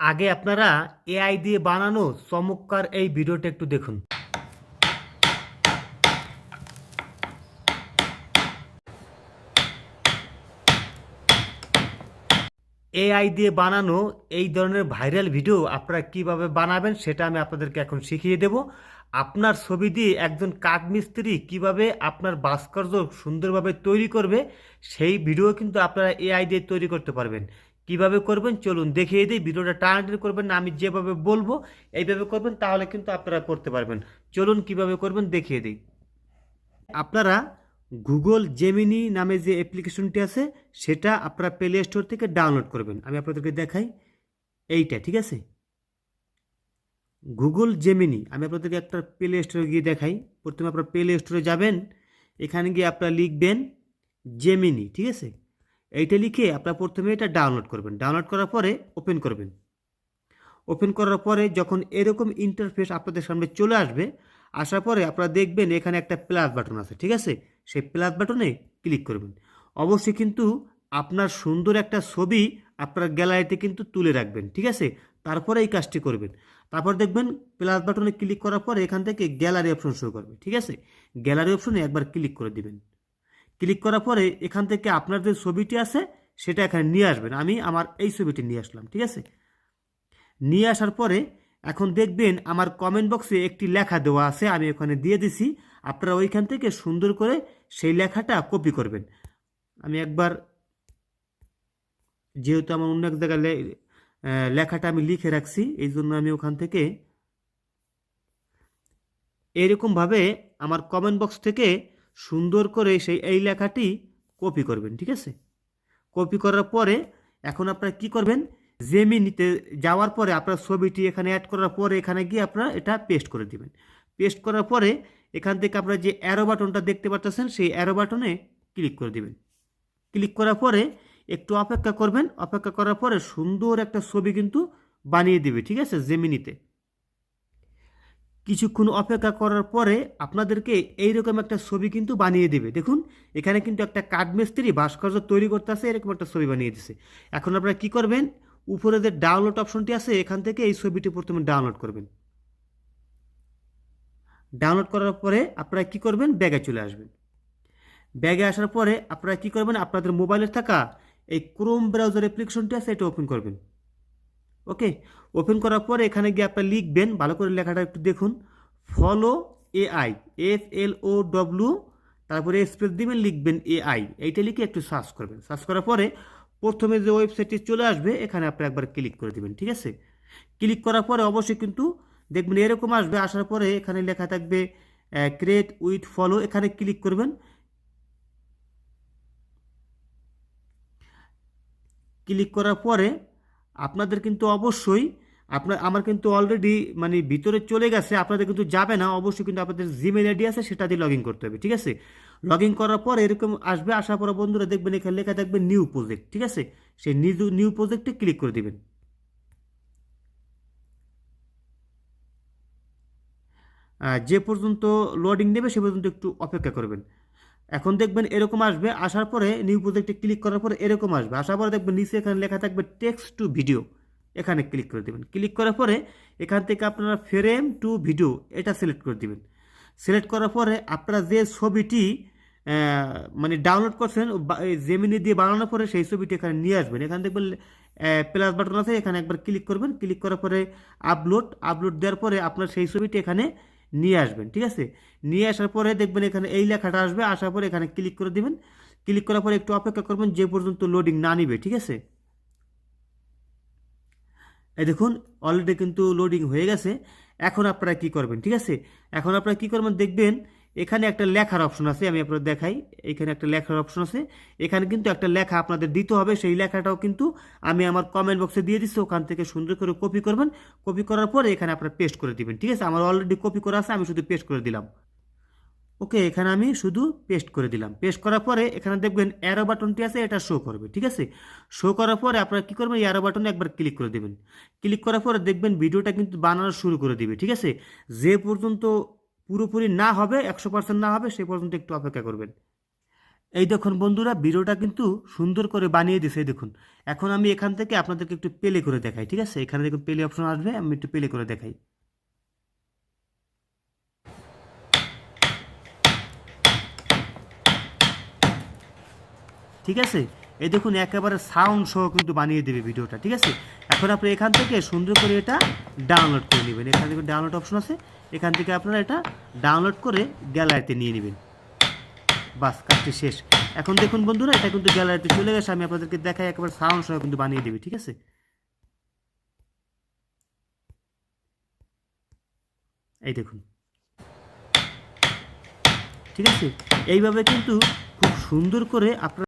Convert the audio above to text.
আগে আপনারা এআই দিয়ে বানানো চমৎকার এই ভিডিওটা একটু দেখুন। এআই দিয়ে বানানো এই ধরনের ভাইরাল ভিডিও আপনারা কীভাবে বানাবেন সেটা আমি আপনাদেরকে এখন শিখিয়ে দেব। আপনার ছবি দিয়ে একজন কাঠমিস্ত্রি কীভাবে আপনার ভাস্কর্য সুন্দরভাবে তৈরি করবে, সেই ভিডিও কিন্তু আপনারা এআই দিয়ে তৈরি করতে পারবেন। কীভাবে করবেন? চলুন দেখিয়ে দিই, ভিডিওটা টানাটানি করবেন না, আমি যেভাবে বলব এইভাবে করবেন, তাহলে কিন্তু আপনারা করতে পারবেন। চলুন কীভাবে করবেন দেখিয়ে দিই। আপনারা গুগল জেমিনি নামে যে অ্যাপ্লিকেশনটি আছে, সেটা আপনারা প্লে স্টোর থেকে ডাউনলোড করবেন। আমি আপনাদেরকে দেখাই, এইটা, ঠিক আছে? গুগল জেমিনি, আমি আপনাদেরকে একটা প্লে স্টোরে গিয়ে দেখাই। প্রথমে আপনারা প্লে স্টোরে যাবেন, এখানে গিয়ে আপনারা লিখবেন জেমিনি, ঠিক আছে? এইটা লিখে আপনারা প্রথমে এটা ডাউনলোড করবেন। ডাউনলোড করার পরে ওপেন করবেন। ওপেন করার পরে যখন এরকম ইন্টারফেস আপনাদের সামনে চলে আসবে, আসার পরে আপনারা দেখবেন এখানে একটা প্লাস বাটন আছে, ঠিক আছে? সেই প্লাস বাটনে ক্লিক করবেন। অবশ্যই কিন্তু আপনার সুন্দর একটা ছবি আপনার গ্যালারিতে কিন্তু তুলে রাখবেন, ঠিক আছে? তারপরে এই কাজটি করবেন। তারপর দেখবেন প্লাস বাটনে ক্লিক করার পরে এখান থেকে গ্যালারি অপশন শুরু করবে, ঠিক আছে? গ্যালারি অপশনে একবার ক্লিক করে দিবেন। ক্লিক করার পরে এখান থেকে আপনার যে ছবিটি আছে, সেটা এখানে নিয়ে আসবেন। আমি আমার এই ছবিটি নিয়ে আসলাম, ঠিক আছে? নিয়ে আসার পরে এখন দেখবেন আমার কমেন্ট বক্সে একটি লেখা দেওয়া আছে, আমি ওখানে দিয়ে দিছি। আপনারা ওইখান থেকে সুন্দর করে সেই লেখাটা কপি করবেন। আমি একবার, যেহেতু আমার অন্য এক জায়গায় লেখাটা আমি লিখে রাখছি, এই জন্য আমি ওখান থেকে এরকমভাবে আমার কমেন্ট বক্স থেকে সুন্দর করে সেই এই লেখাটি কপি করবেন, ঠিক আছে? কপি করার পরে এখন আপনারা কি করবেন? জেমিনিতে যাওয়ার পরে আপনার ছবিটি এখানে অ্যাড করার পরে এখানে গিয়ে আপনারা এটা পেস্ট করে দিবেন। পেস্ট করার পরে এখান থেকে আপনারা যে অ্যারো বাটনটা দেখতে পাচ্ছেন সেই অ্যারো বাটনে ক্লিক করে দিবেন। ক্লিক করার পরে একটু অপেক্ষা করবেন। অপেক্ষা করার পরে সুন্দর একটা ছবি কিন্তু বানিয়ে দিবে, ঠিক আছে? জেমিনিতে কিছুক্ষণ অপেক্ষা করার পরে আপনাদেরকে এইরকম একটা ছবি কিন্তু বানিয়ে দেবে। দেখুন, এখানে কিন্তু একটা কাঠমিস্ত্রি, ভাস্কর্য তৈরি করতে আছে এরকম একটা ছবি বানিয়ে দিছে। এখন আপনারা কি করবেন? উপরে যে ডাউনলোড অপশনটি আছে, এখান থেকে এই ছবিটি প্রথমে ডাউনলোড করবেন। ডাউনলোড করার পরে আপনারা কি করবেন? ব্যাগে চলে আসবেন। ব্যাগে আসার পরে আপনারা কি করবেন? আপনাদের মোবাইলে থাকা এই ক্রোম ব্রাউজার অ্যাপ্লিকেশনটি আছে, এটা ওপেন করবেন। ওকে, ওপেন করার পরে এখানে গিয়ে আপনারা লিখবেন, ভালো করে লেখাটা একটু দেখুন follow AI F L O W তারপরে স্পেস দিবেন, লিখবেন এআই এইটা লিখে একটু সার্চ করবেন। সার্চ করার পরে প্রথমে যে ওয়েবসাইটটি চলে আসবে, এখানে আপনি একবার ক্লিক করে দিবেন, ঠিক আছে? ক্লিক করার পরে অবশ্যই কিন্তু দেখবেন এরকম আসবে, আসার পরে এখানে লেখা থাকবে ক্রিয়েট উইথ ফলো এখানে ক্লিক করবেন। ক্লিক করার পরে আপনাদের কিন্তু অবশ্যই, আপনার, আমার কিন্তু অলরেডি মানে ভিতরে চলে গেছে, আপনাদের কিন্তু যাবে না, অবশ্যই কিন্তু আপনাদের জিমেল আইডি আছে, সেটা দিয়ে লগ ইন করতে হবে, ঠিক আছে? লগ ইন করার পর এরকম আসবে, আসার পর বন্ধুরা দেখবেন এখানে লেখা থাকবে নিউ প্রজেক্ট ঠিক আছে? সেই নিউ নিউ প্রজেক্টে ক্লিক করে দিবেন। যে পর্যন্ত লোডিং নেবে, সে পর্যন্ত একটু অপেক্ষা করবেন। এখন দেখবেন এরকম আসবে, আসার পরে নিউ প্রজেক্টে ক্লিক করার পরে এরকম আসবে। আসার পরে দেখবেন নিচে এখানে লেখা থাকবে টেক্সট টু ভিডিও এখানে ক্লিক করে দেবেন। ক্লিক করার পরে এখান থেকে আপনারা ফ্রেম টু ভিডিও এটা সিলেক্ট করে দিবেন। সিলেক্ট করার পরে আপনারা যে ছবিটি মানে ডাউনলোড করছেন জেমিনি দিয়ে বানানোর পরে সেই ছবিটি এখানে নিয়ে আসবেন। এখান দেখবেন প্লাস বাটন আছে, এখানে একবার ক্লিক করবেন। ক্লিক করার পরে আপলোড আপলোড দেওয়ার পরে আপনার সেই ছবিটি এখানে নিয়ে আসবেন, ঠিক আছে? নিয়ে আসার পরে দেখবেন এখানে এই লেখাটা আসবে, আসার পরে এখানে ক্লিক করে দেবেন। ক্লিক করার পরে একটু অপেক্ষা করবেন যে পর্যন্ত লোডিং না নিবে, ঠিক আছে? এই দেখুন অলরেডি কিন্তু লোডিং হয়ে গেছে। এখন আপনারা কি করবেন, ঠিক আছে? এখন আপনারা কি করবেন, দেখবেন এখানে একটা লেখার অপশন আছে, আমি আপনাদের দেখাই। এখানে একটা লেখার অপশন আছে। এখানে কিন্তু একটা লেখা আপনাদের দিতে হবে, সেই লেখাটাও কিন্তু আমি আমার কমেন্ট বক্সে দিয়ে দিচ্ছি, ওখান থেকে সুন্দর করে কপি করবেন। কপি করার পরে এখানে আপনারা পেস্ট করে দিবেন, ঠিক আছে? আমার অলরেডি কপি করা আছে, আমি শুধু পেস্ট করে দিলাম। ওকে এখানে আমি শুধু পেস্ট করে দিলাম। পেস্ট করার পরে এখানে দেখবেন অ্যারো বাটনটি আছে, এটা শো করবে, ঠিক আছে? শো করার পরে আপনারা কী করবেন অ্যারো বাটনে একবার ক্লিক করে দেবেন। ক্লিক করার পরে দেখবেন ভিডিওটা কিন্তু বানানো শুরু করে দিবে, ঠিক আছে? যে পর্যন্ত পুরোপুরি না হবে, একশো পার্সেন্ট না হবে সে পর্যন্ত একটু অপেক্ষা করবেন। এই দেখুন বন্ধুরা, ভিডিওটা কিন্তু সুন্দর করে বানিয়ে দিছে দেখুন। এখন আমি এখান থেকে আপনাদেরকে একটু পেলে করে দেখাই, ঠিক আছে? এখানে দেখুন পেলে অপশন আসবে, আমি একটু পেলে করে দেখাই। ঠিক আছে? এই দেখুন, একেবারে সাউন্ড সহ কিন্তু বানিয়ে দেবে ভিডিওটা, ঠিক আছে? এখন আপনি এখান থেকে সুন্দর করে এটা ডাউনলোড করে নেবেন। এখান থেকে ডাউনলোড অপশন আছে। এখান থেকে আপনারা এটা ডাউনলোড করে গ্যালারিতে নিয়ে নেবেন। বাস, কাজটি শেষ। এখন দেখুন বন্ধুরা, এটা কিন্তু গ্যালারিতে চলে গেছে। আমি আপনাদেরকে দেখাই, একবার সাউন্ড সহ কিন্তু বানিয়ে দেবে, ঠিক আছে? এই দেখুন। ঠিক আছে? এইভাবে কিন্তু খুব সুন্দর করে আপনারা